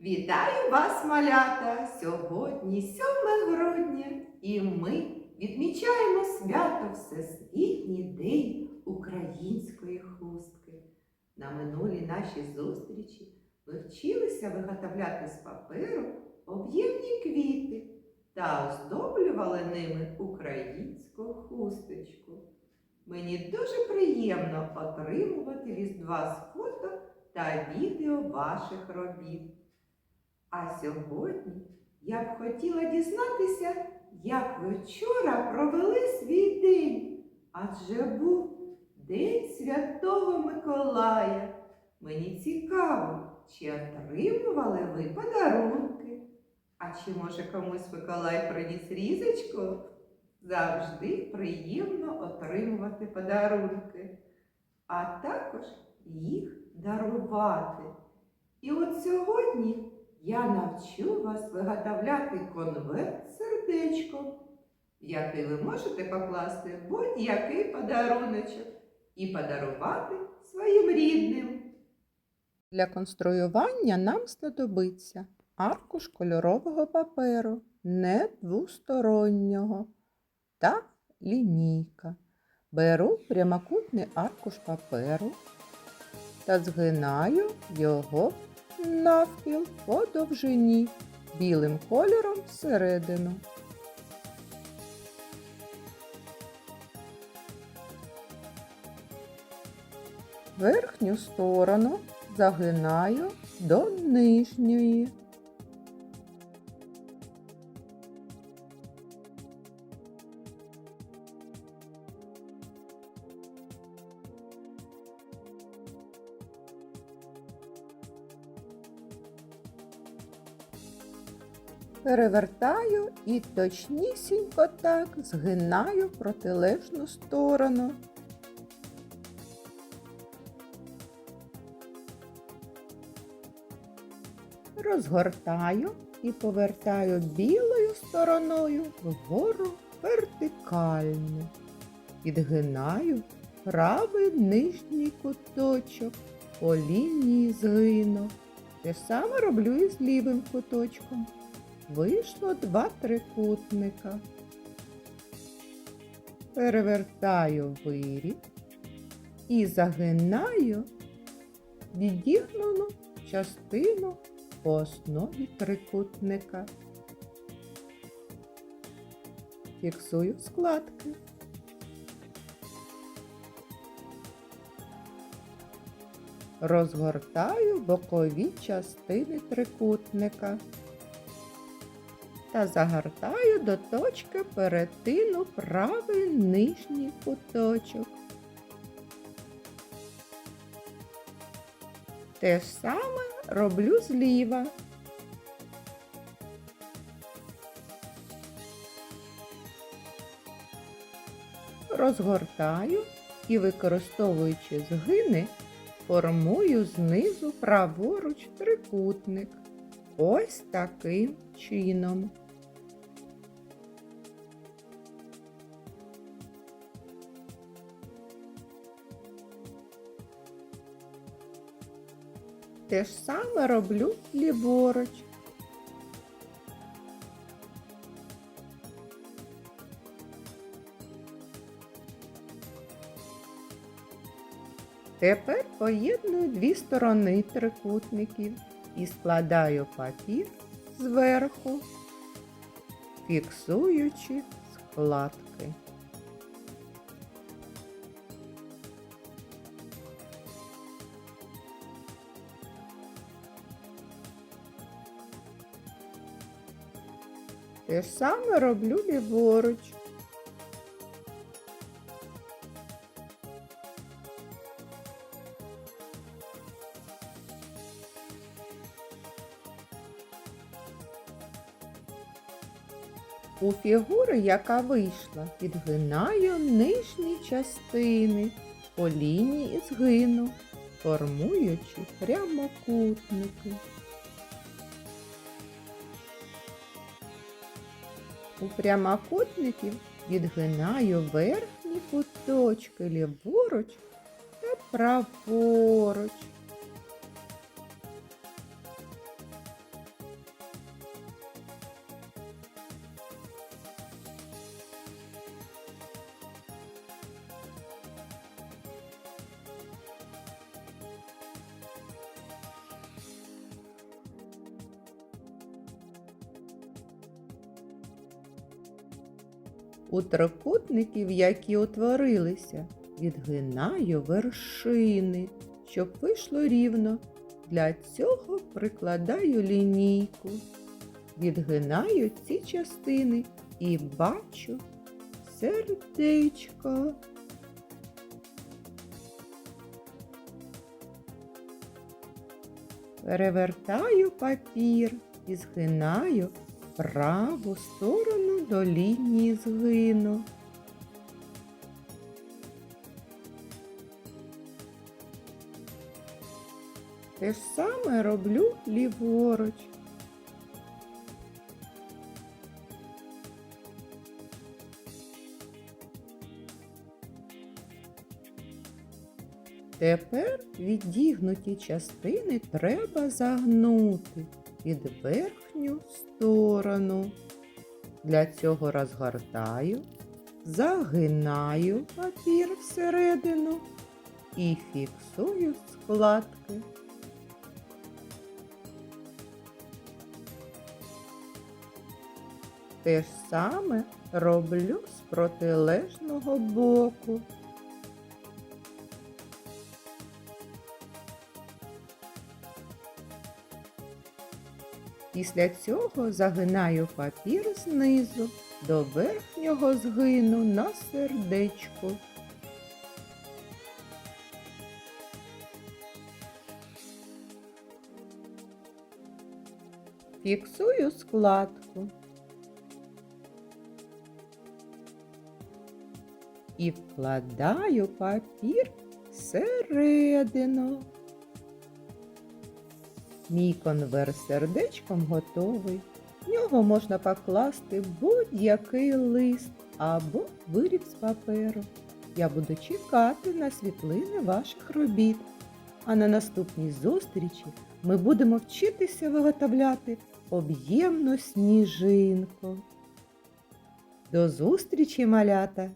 Вітаю вас, малята! Сьогодні 7 грудня, і ми відмічаємо свято Всесвітній день української хустки. На минулій нашій зустрічі ми вчилися виготовляти з паперу об'ємні квіти та оздоблювали ними українську хусточку. Мені дуже приємно отримувати різдва з фото та відео ваших робіт. А сьогодні я б хотіла дізнатися, як ви вчора провели свій день, адже був День Святого Миколая. Мені цікаво, чи отримували ви подарунки? А чи може комусь Миколай приніс різочку? Завжди приємно отримувати подарунки, а також їх дарувати. І от сьогодні я навчу вас виготовляти конверт з сердечком, в який ви можете покласти будь-який подаруночок і подарувати своїм рідним. Для конструювання нам знадобиться аркуш кольорового паперу, не двостороннього та лінійка. Беру прямокутний аркуш паперу та згинаю його навпіл по довжині білим кольором всередину. Верхню сторону загинаю до нижньої. Перевертаю і точнісінько так згинаю протилежну сторону. розгортаю і повертаю білою стороною вгору вертикально. Підгинаю правий нижній куточок по лінії згину. Те саме роблю і з лівим куточком. Вийшло два трикутника. Перевертаю виріб і загинаю відігнану частину по основі трикутника. Фіксую складки. Розгортаю бокові частини трикутника та загортаю до точки перетину правий нижній куточок. Те ж саме роблю зліва. Розгортаю і, використовуючи згини, формую знизу праворуч трикутник. Ось таким чином. Те ж саме роблю ліворуч. Тепер поєдную дві сторони трикутників і складаю папір зверху, фіксуючи складки. Те ж саме роблю ліворуч. У фігури, яка вийшла, підгинаю нижні частини по лінії згину, формуючи прямокутники. У прямокутників відгинаю верхні куточки ліворуч та праворуч. У трикутників, які утворилися, відгинаю вершини, щоб вийшло рівно. Для цього прикладаю лінійку. Відгинаю ці частини і бачу сердечко. Перевертаю папір і згинаю праву сторону до лінії згину. Те ж саме роблю ліворуч. Тепер відігнуті частини треба загнути під верхню сторону. Для цього розгортаю, загинаю папір всередину і фіксую складки. Те ж саме роблю з протилежного боку. Після цього загинаю папір знизу до верхнього згину на сердечку. Фіксую складку. І вкладаю папір всередину. Мій конверт сердечком готовий. В нього можна покласти будь-який лист або виріб з паперу. Я буду чекати на світлини ваших робіт. А на наступній зустрічі ми будемо вчитися виготовляти об'ємну сніжинку. До зустрічі, малята!